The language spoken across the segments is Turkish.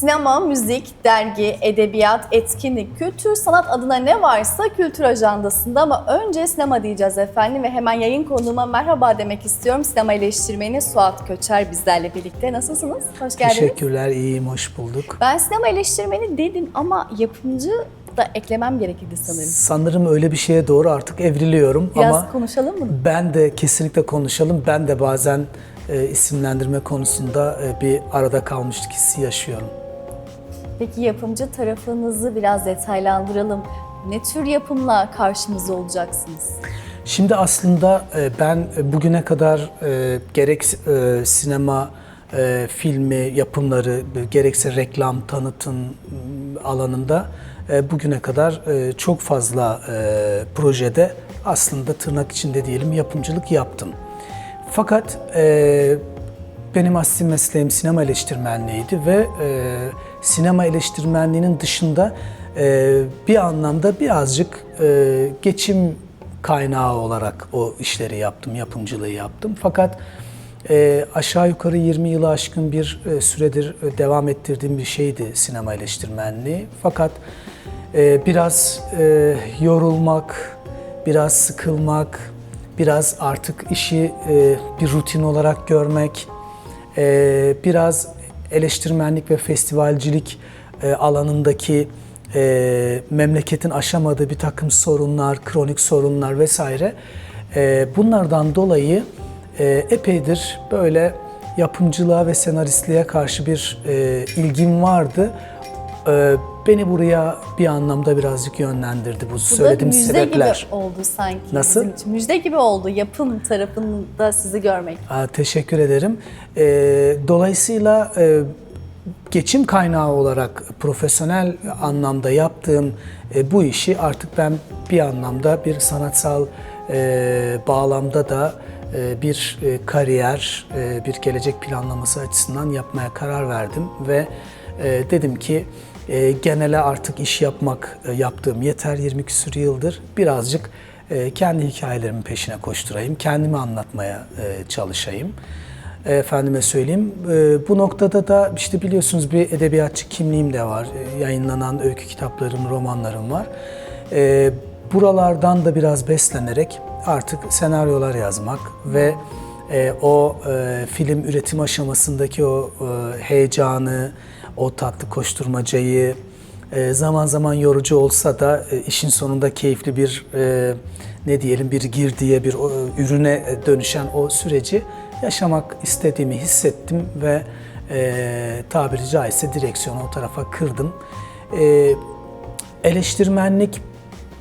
Sinema, müzik, dergi, edebiyat, etkinlik, kültür, sanat adına ne varsa kültür ajandasında ama önce sinema diyeceğiz efendim ve hemen yayın konuğuma merhaba demek istiyorum. Sinema eleştirmeni Suat Köçer bizlerle birlikte. Nasılsınız? Hoş geldiniz. Teşekkürler, iyiyim, hoş bulduk. Ben sinema eleştirmeni dedim ama yapımcı da eklemem gerekirdi sanırım. Sanırım öyle bir şeye doğru artık evriliyorum Biraz ama konuşalım mı? ben de kesinlikle konuşalım. Ben de bazen e, isimlendirme konusunda e, bir arada kalmışlık hissi yaşıyorum. Peki yapımcı tarafınızı biraz detaylandıralım. Ne tür yapımla karşımızda olacaksınız? Şimdi aslında e, ben bugüne kadar e, gerek e, sinema, e, filmi, yapımları, gerekse reklam, tanıtım alanında e, bugüne kadar e, çok fazla e, projede aslında tırnak içinde diyelim yapımcılık yaptım. Fakat e, benim asli mesleğim sinema eleştirmenliğiydi ve e, sinema eleştirmenliğinin dışında e, bir anlamda birazcık e, geçim kaynağı olarak o işleri yaptım, yapımcılığı yaptım. Fakat e, aşağı yukarı 20 yılı aşkın bir e, süredir e, devam ettirdiğim bir şeydi sinema eleştirmenliği. Fakat e, biraz e, yorulmak, biraz sıkılmak, biraz artık işi e, bir rutin olarak görmek, e, biraz eleştirmenlik ve festivalcilik e, alanındaki e, memleketin aşamadığı bir takım sorunlar, kronik sorunlar vesaire e, bunlardan dolayı epeydir böyle yapımcılığa ve senaristliğe karşı bir e, ilgim vardı. Beni buraya bir anlamda birazcık yönlendirdi bu, Bu söylediğim müjde sebepler. gibi oldu sanki. Nasıl? bizim için. Müjde gibi oldu yapım tarafında sizi görmek. Aa, teşekkür ederim. Ee, dolayısıyla e, geçim kaynağı olarak profesyonel anlamda yaptığım e, bu işi artık ben bir anlamda bir sanatsal e, bağlamda da e, bir e, kariyer, e, bir gelecek planlaması açısından yapmaya karar verdim ve dedim ki e, genele artık iş yapmak e, yaptığım yeter 20 küsur yıldır birazcık e, kendi hikayelerimin peşine koşturayım, kendimi anlatmaya e, çalışayım. E, Efendime söyleyeyim. E, Bu noktada da işte biliyorsunuz bir edebiyatçı kimliğim de var. E, Yayınlanan öykü kitaplarım, romanlarım var. E, Buralardan da biraz beslenerek artık senaryolar yazmak ve e, o e, film üretim aşamasındaki o e, heyecanı, o tatlı koşturmacayı, e, zaman zaman yorucu olsa da e, işin sonunda keyifli bir e, ne diyelim bir girdiye bir o, ürüne dönüşen o süreci yaşamak istediğimi hissettim ve e, tabiri caizse direksiyonu o tarafa kırdım. E, eleştirmenlik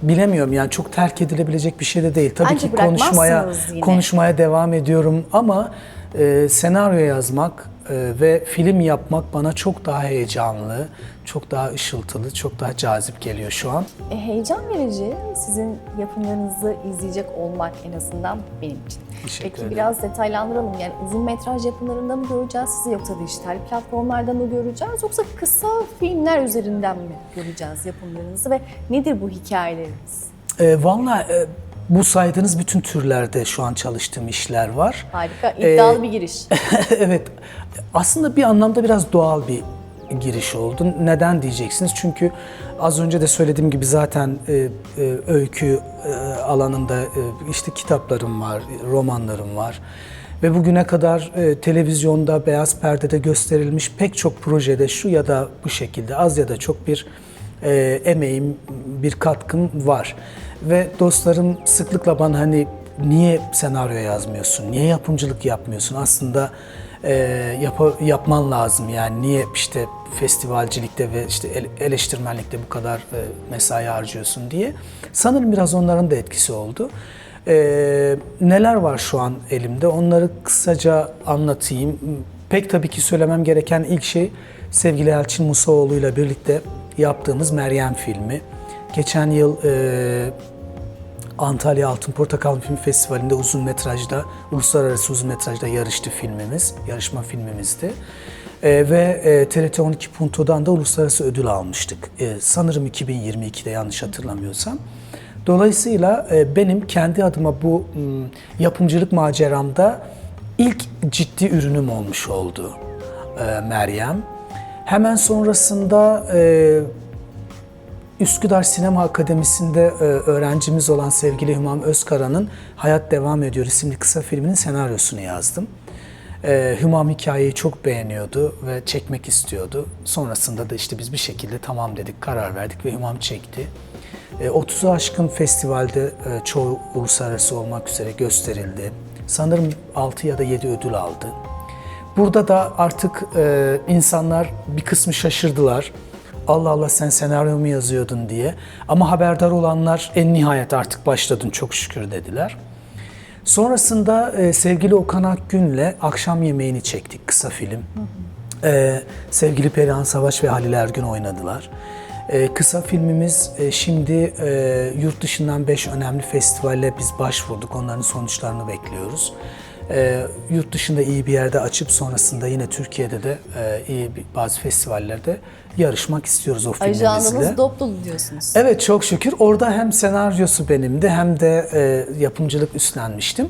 bilemiyorum yani çok terk edilebilecek bir şey de değil. Tabii Bence ki konuşmaya yine. konuşmaya devam ediyorum ama e, senaryo yazmak ve film yapmak bana çok daha heyecanlı, çok daha ışıltılı, çok daha cazip geliyor şu an. E, heyecan verici sizin yapımlarınızı izleyecek olmak en azından benim için. Teşekkür Peki ederim. biraz detaylandıralım. Yani uzun metraj yapımlarında mı göreceğiz sizi yoksa dijital platformlarda mı göreceğiz yoksa kısa filmler üzerinden mi göreceğiz yapımlarınızı ve nedir bu hikayeleriniz? E, Valla e, bu saydığınız bütün türlerde şu an çalıştığım işler var. Harika, iddialı Ee, bir giriş. evet. Aslında bir anlamda biraz doğal bir giriş oldu. Neden diyeceksiniz? Çünkü az önce de söylediğim gibi zaten e, e, öykü e, alanında e, işte kitaplarım var, romanlarım var. Ve bugüne kadar e, televizyonda, beyaz perdede gösterilmiş pek çok projede şu ya da bu şekilde az ya da çok bir e, emeğim, bir katkım var. Ve dostlarım sıklıkla bana hani niye senaryo yazmıyorsun, niye yapımcılık yapmıyorsun? Aslında e, yapa- yapman lazım yani niye işte festivalcilikte ve işte ele- eleştirmenlikte bu kadar e, mesai harcıyorsun diye. Sanırım biraz onların da etkisi oldu. E, neler var şu an elimde onları kısaca anlatayım. Pek tabii ki söylemem gereken ilk şey sevgili Elçin Musaoğlu ile birlikte yaptığımız Meryem filmi. Geçen yıl e, Antalya Altın Portakal Film Festivali'nde uzun metrajda, uluslararası uzun metrajda yarıştı filmimiz, yarışma filmimizdi. Ee, ve e, TRT 12 Punto'dan da uluslararası ödül almıştık. Ee, sanırım 2022'de yanlış hatırlamıyorsam. Dolayısıyla e, benim kendi adıma bu m, yapımcılık maceramda ilk ciddi ürünüm olmuş oldu e, Meryem. Hemen sonrasında e, Üsküdar Sinema Akademisi'nde e, öğrencimiz olan sevgili Hümam Özkara'nın Hayat Devam Ediyor isimli kısa filminin senaryosunu yazdım. E, Hümam hikayeyi çok beğeniyordu ve çekmek istiyordu. Sonrasında da işte biz bir şekilde tamam dedik, karar verdik ve Hümam çekti. E, 30'u aşkın festivalde e, çoğu uluslararası olmak üzere gösterildi. Sanırım 6 ya da 7 ödül aldı. Burada da artık e, insanlar bir kısmı şaşırdılar. Allah Allah sen senaryo mu yazıyordun diye. Ama haberdar olanlar en nihayet artık başladın çok şükür dediler. Sonrasında e, sevgili Okan Akgün'le akşam yemeğini çektik kısa film. E, sevgili Perihan Savaş ve Halil Ergün oynadılar. E, kısa filmimiz e, şimdi e, yurt dışından 5 önemli festivale biz başvurduk. Onların sonuçlarını bekliyoruz. E, yurt dışında iyi bir yerde açıp sonrasında yine Türkiye'de de e, iyi bir, bazı festivallerde yarışmak istiyoruz o filmimizle. Ajandınız dop dolu diyorsunuz. Evet çok şükür. Orada hem senaryosu benimdi hem de e, yapımcılık üstlenmiştim.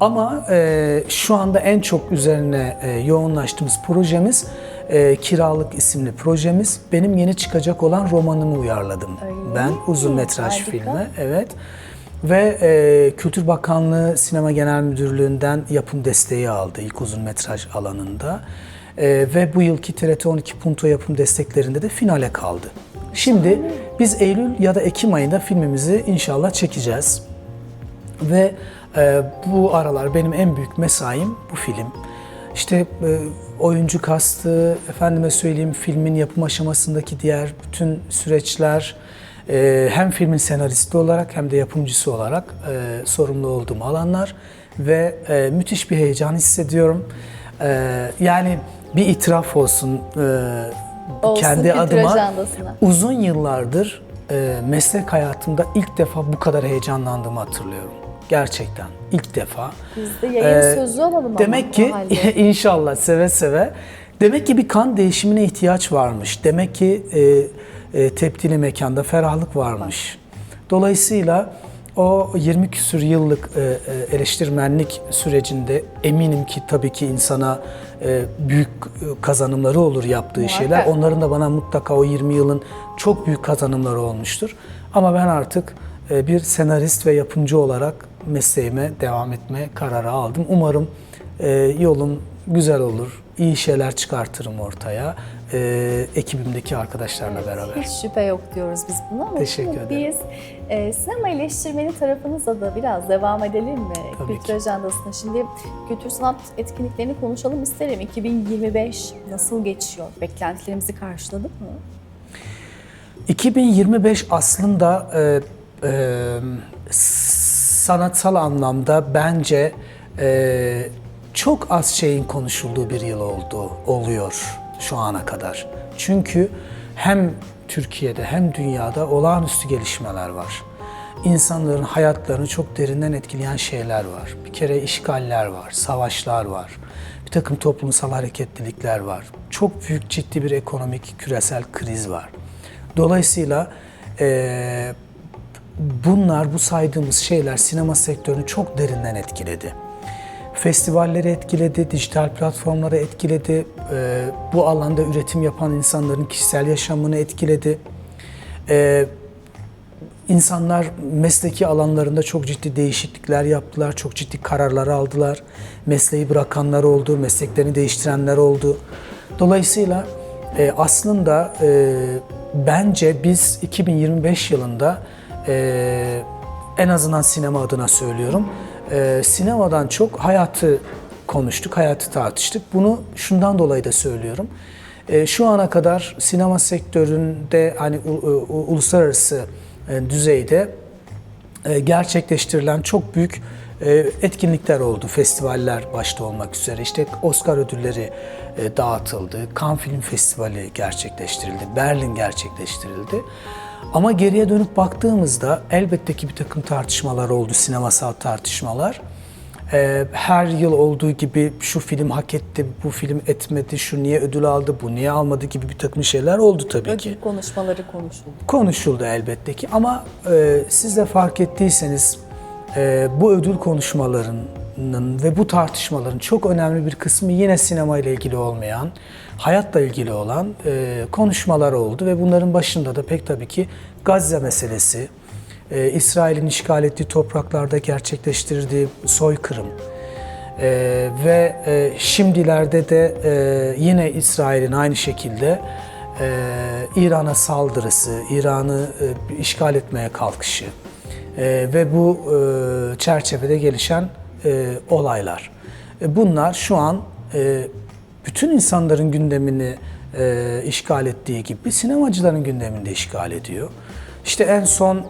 Ama e, şu anda en çok üzerine e, yoğunlaştığımız projemiz e, Kiralık isimli projemiz. Benim yeni çıkacak olan romanımı uyarladım. Öyle ben uzun metraj Harika. filme. Evet. Ve e, Kültür Bakanlığı Sinema Genel Müdürlüğü'nden yapım desteği aldı ilk uzun metraj alanında. E, ve bu yılki TRT 12 Punto yapım desteklerinde de finale kaldı. Şimdi biz Eylül ya da Ekim ayında filmimizi inşallah çekeceğiz. Ve e, bu aralar benim en büyük mesaim bu film. İşte e, oyuncu kastı, efendime söyleyeyim filmin yapım aşamasındaki diğer bütün süreçler, e, hem filmin senaristi olarak hem de yapımcısı olarak e, sorumlu olduğum alanlar ve e, müthiş bir heyecan hissediyorum. E, yani bir itiraf olsun e, Olsun kendi adıma uzun yıllardır e, meslek hayatımda ilk defa bu kadar heyecanlandığımı hatırlıyorum. Gerçekten ilk defa. Biz de yayın Ee, sözü alalım ama Demek o ki inşallah seve seve. Demek ki bir kan değişimine ihtiyaç varmış. Demek ki e, e, tepdili mekanda ferahlık varmış. Dolayısıyla o 20 küsür yıllık e, e, eleştirmenlik sürecinde eminim ki tabii ki insana e, büyük kazanımları olur yaptığı Muhakkak. şeyler. Onların da bana mutlaka o 20 yılın çok büyük kazanımları olmuştur. Ama ben artık bir senarist ve yapımcı olarak mesleğime devam etme kararı aldım. Umarım yolum güzel olur, iyi şeyler çıkartırım ortaya e, ekibimdeki arkadaşlarla beraber. Hiç şüphe yok diyoruz biz buna ama Teşekkür şimdi ederim. biz e, sinema eleştirmeni tarafınıza da biraz devam edelim mi? Tabii kültür ki. ajandasına. Şimdi kültür sanat etkinliklerini konuşalım isterim. 2025 nasıl geçiyor? Beklentilerimizi karşıladı mı? 2025 aslında e, e, sanatsal anlamda bence e, çok az şeyin konuşulduğu bir yıl oldu, oluyor şu ana kadar. Çünkü hem Türkiye'de hem dünyada olağanüstü gelişmeler var. İnsanların hayatlarını çok derinden etkileyen şeyler var. Bir kere işgaller var, savaşlar var, bir takım toplumsal hareketlilikler var. Çok büyük ciddi bir ekonomik küresel kriz var. Dolayısıyla eee, bunlar, bu saydığımız şeyler sinema sektörünü çok derinden etkiledi. Festivalleri etkiledi, dijital platformları etkiledi, eee, bu alanda üretim yapan insanların kişisel yaşamını etkiledi. Eee, İnsanlar mesleki alanlarında çok ciddi değişiklikler yaptılar, çok ciddi kararlar aldılar. Mesleği bırakanlar oldu, mesleklerini değiştirenler oldu. Dolayısıyla e, aslında e, bence biz 2025 yılında e, en azından sinema adına söylüyorum, e, sinemadan çok hayatı konuştuk, hayatı tartıştık. Bunu şundan dolayı da söylüyorum. E, şu ana kadar sinema sektöründe hani u- u- uluslararası e, düzeyde e, gerçekleştirilen çok büyük e, etkinlikler oldu. Festivaller başta olmak üzere. İşte Oscar ödülleri e, dağıtıldı. Cannes Film Festivali gerçekleştirildi. Berlin gerçekleştirildi. Ama geriye dönüp baktığımızda elbette ki bir takım tartışmalar oldu, sinemasal tartışmalar. Ee, her yıl olduğu gibi şu film hak etti, bu film etmedi, şu niye ödül aldı, bu niye almadı gibi bir takım şeyler oldu tabii ki. Ödül konuşmaları konuşuldu. Konuşuldu elbette ki ama e, siz de fark ettiyseniz e, bu ödül konuşmaların ve bu tartışmaların çok önemli bir kısmı yine sinema ile ilgili olmayan, hayatla ilgili olan e, konuşmalar oldu ve bunların başında da pek tabii ki Gazze meselesi, e, İsrail'in işgal ettiği topraklarda gerçekleştirdiği soykırım e, ve e, şimdilerde de e, yine İsrail'in aynı şekilde e, İran'a saldırısı, İran'ı e, işgal etmeye kalkışı e, ve bu e, çerçevede gelişen e, olaylar. E, bunlar şu an e, bütün insanların gündemini e, işgal ettiği gibi sinemacıların gündemini de işgal ediyor. İşte en son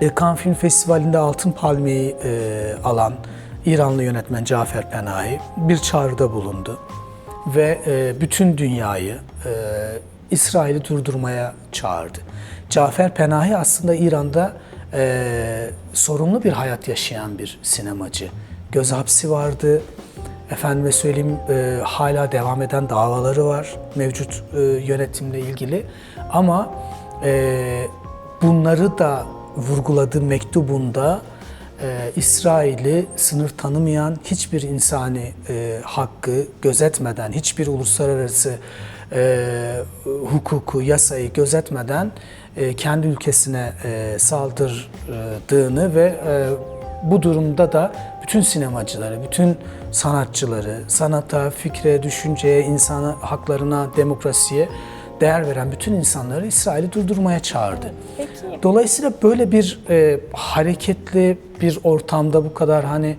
e, Cannes Film Festivali'nde Altın Palmiye'yi e, alan İranlı yönetmen Cafer Penahi bir çağrıda bulundu ve e, bütün dünyayı e, İsrail'i durdurmaya çağırdı. Cafer Penahi aslında İran'da e, sorumlu bir hayat yaşayan bir sinemacı. Göz hapsi vardı, efendime söyleyeyim e, hala devam eden davaları var mevcut e, yönetimle ilgili ama e, bunları da vurguladığı mektubunda e, İsrail'i sınır tanımayan hiçbir insani e, hakkı gözetmeden, hiçbir uluslararası e, hukuku, yasayı gözetmeden e, kendi ülkesine e, saldırdığını ve e, bu durumda da bütün sinemacıları, bütün sanatçıları, sanata, fikre, düşünceye, insan haklarına, demokrasiye değer veren bütün insanları İsrail'i durdurmaya çağırdı. Peki. Dolayısıyla böyle bir e, hareketli bir ortamda bu kadar hani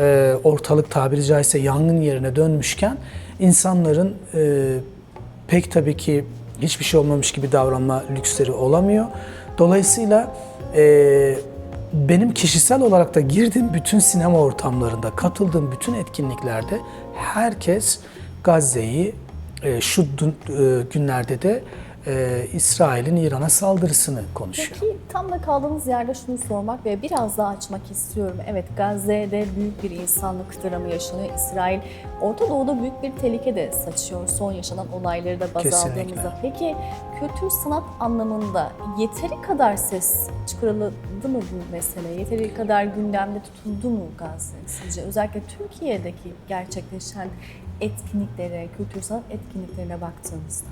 e, ortalık tabiri caizse yangın yerine dönmüşken insanların e, pek tabii ki hiçbir şey olmamış gibi davranma lüksleri olamıyor. Dolayısıyla e, benim kişisel olarak da girdiğim bütün sinema ortamlarında, katıldığım bütün etkinliklerde herkes Gazze'yi e, şu dün- e, günlerde de e, İsrail'in İran'a saldırısını konuşuyor. Peki tam da kaldığımız yerde şunu sormak ve biraz daha açmak istiyorum. Evet Gazze'de büyük bir insanlık dramı yaşanıyor. İsrail Orta Doğu'da büyük bir tehlike de saçıyor son yaşanan olayları da baz Kesinlikle. aldığımızda. Peki kültür sanat anlamında yeteri kadar ses çıkarıldı mı bu mesele? Yeteri kadar gündemde tutuldu mu Gazze sizce? Özellikle Türkiye'deki gerçekleşen etkinliklere, kültür sanat etkinliklerine baktığımızda.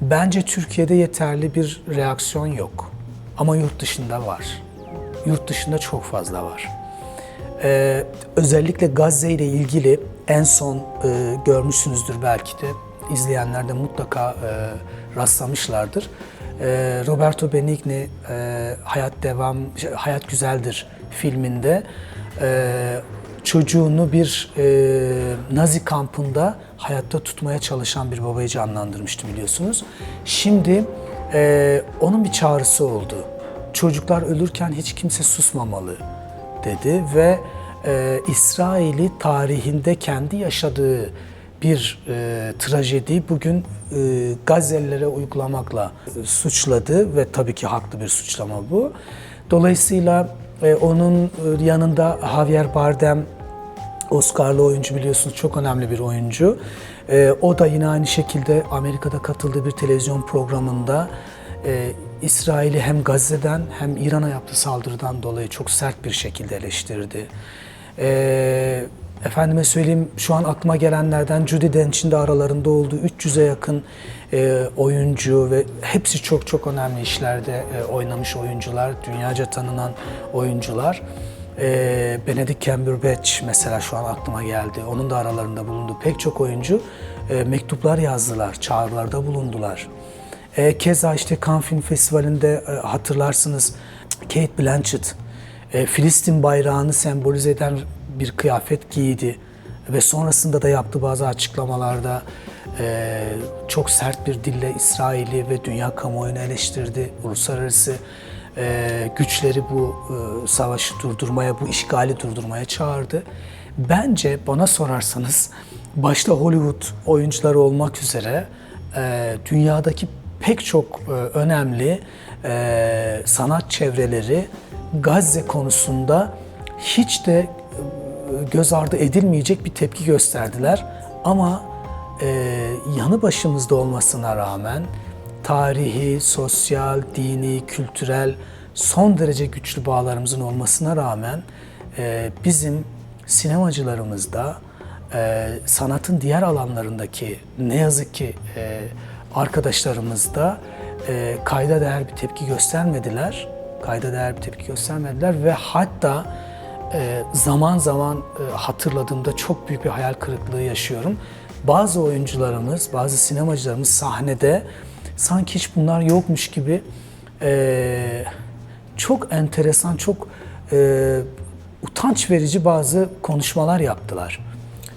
Bence Türkiye'de yeterli bir reaksiyon yok. Ama yurt dışında var. Yurt dışında çok fazla var. Ee, özellikle Gazze ile ilgili en son e, görmüşsünüzdür belki de izleyenler de mutlaka e, rastlamışlardır. E, Roberto Benigni e, Hayat Devam Hayat Güzeldir filminde e, çocuğunu bir e, Nazi kampında hayatta tutmaya çalışan bir babayı canlandırmıştı biliyorsunuz. Şimdi e, onun bir çağrısı oldu. Çocuklar ölürken hiç kimse susmamalı dedi ve e, İsrail'i tarihinde kendi yaşadığı bir e, trajedi bugün e, Gazelilere uygulamakla e, suçladı ve tabii ki haklı bir suçlama bu. Dolayısıyla e, onun e, yanında Javier Bardem Oscar'lı oyuncu biliyorsunuz çok önemli bir oyuncu. Ee, o da yine aynı şekilde Amerika'da katıldığı bir televizyon programında e, İsrail'i hem Gazze'den hem İran'a yaptığı saldırıdan dolayı çok sert bir şekilde eleştirdi. Ee, efendime söyleyeyim şu an aklıma gelenlerden Judi Dench'in de aralarında olduğu 300'e yakın e, oyuncu ve hepsi çok çok önemli işlerde e, oynamış oyuncular, dünyaca tanınan oyuncular. Ee, Benedict Cumberbatch mesela şu an aklıma geldi. Onun da aralarında bulunduğu pek çok oyuncu e, mektuplar yazdılar, çağrılarda bulundular. E, keza işte Cannes Film Festivali'nde e, hatırlarsınız Kate Blanchett e, Filistin bayrağını sembolize eden bir kıyafet giydi ve sonrasında da yaptığı bazı açıklamalarda e, çok sert bir dille İsrail'i ve dünya kamuoyunu eleştirdi. Uluslararası e, güçleri bu e, savaşı durdurmaya, bu işgali durdurmaya çağırdı. Bence bana sorarsanız başta Hollywood oyuncuları olmak üzere e, dünyadaki pek çok e, önemli e, sanat çevreleri Gazze konusunda hiç de e, göz ardı edilmeyecek bir tepki gösterdiler. Ama e, yanı başımızda olmasına rağmen tarihi, sosyal, dini, kültürel son derece güçlü bağlarımızın olmasına rağmen e, bizim sinemacılarımız da e, sanatın diğer alanlarındaki ne yazık ki e, arkadaşlarımız da e, kayda değer bir tepki göstermediler. Kayda değer bir tepki göstermediler ve hatta e, zaman zaman e, hatırladığımda çok büyük bir hayal kırıklığı yaşıyorum. Bazı oyuncularımız, bazı sinemacılarımız sahnede sanki hiç bunlar yokmuş gibi e, çok enteresan, çok e, utanç verici bazı konuşmalar yaptılar.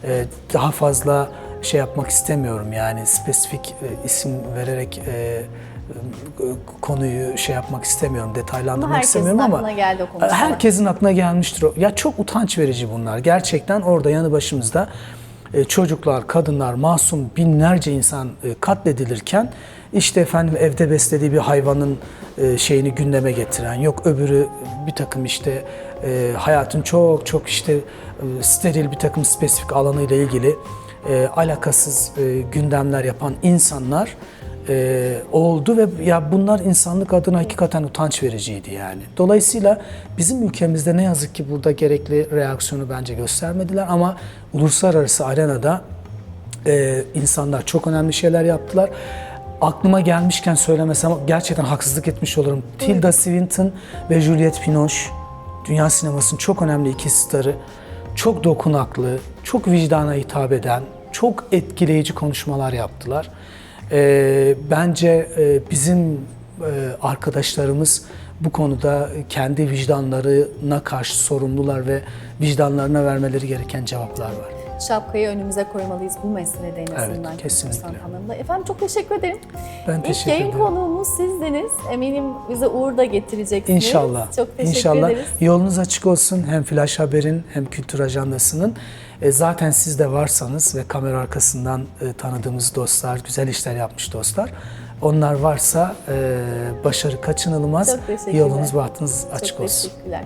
E, daha fazla şey yapmak istemiyorum yani spesifik e, isim vererek e, e, konuyu şey yapmak istemiyorum, detaylandırmak Ama istemiyorum ama aklına geldi o konuşmalar. herkesin aklına gelmiştir. o. Ya çok utanç verici bunlar. Gerçekten orada yanı başımızda e, çocuklar, kadınlar, masum binlerce insan e, katledilirken işte efendim evde beslediği bir hayvanın e, şeyini gündeme getiren, yok öbürü bir takım işte e, hayatın çok çok işte e, steril bir takım spesifik alanıyla ilgili e, alakasız e, gündemler yapan insanlar e, oldu ve ya bunlar insanlık adına hakikaten utanç vericiydi yani. Dolayısıyla bizim ülkemizde ne yazık ki burada gerekli reaksiyonu bence göstermediler ama uluslararası arenada e, insanlar çok önemli şeyler yaptılar. Aklıma gelmişken söylemesem gerçekten haksızlık etmiş olurum. Tilda Swinton ve Juliette Binoche dünya sinemasının çok önemli iki starı. Çok dokunaklı, çok vicdana hitap eden, çok etkileyici konuşmalar yaptılar. Ee, bence e, bizim e, arkadaşlarımız bu konuda kendi vicdanlarına karşı sorumlular ve vicdanlarına vermeleri gereken cevaplar var. Şapkayı önümüze koymalıyız bu meselede en azından. kesinlikle. anlamında. Efendim çok teşekkür ederim. Ben İlk teşekkür yayın ederim. konuğumuz sizdiniz. Eminim bize uğur da getireceksiniz. İnşallah. Çok teşekkür İnşallah. ederiz. Yolunuz açık olsun hem Flash Haber'in hem Kültür Ajandası'nın. E, zaten siz de varsanız ve kamera arkasından e, tanıdığımız dostlar, güzel işler yapmış dostlar. Onlar varsa e, başarı kaçınılmaz. Çok. Yolunuz bahtınız Çok açık olsun. teşekkürler.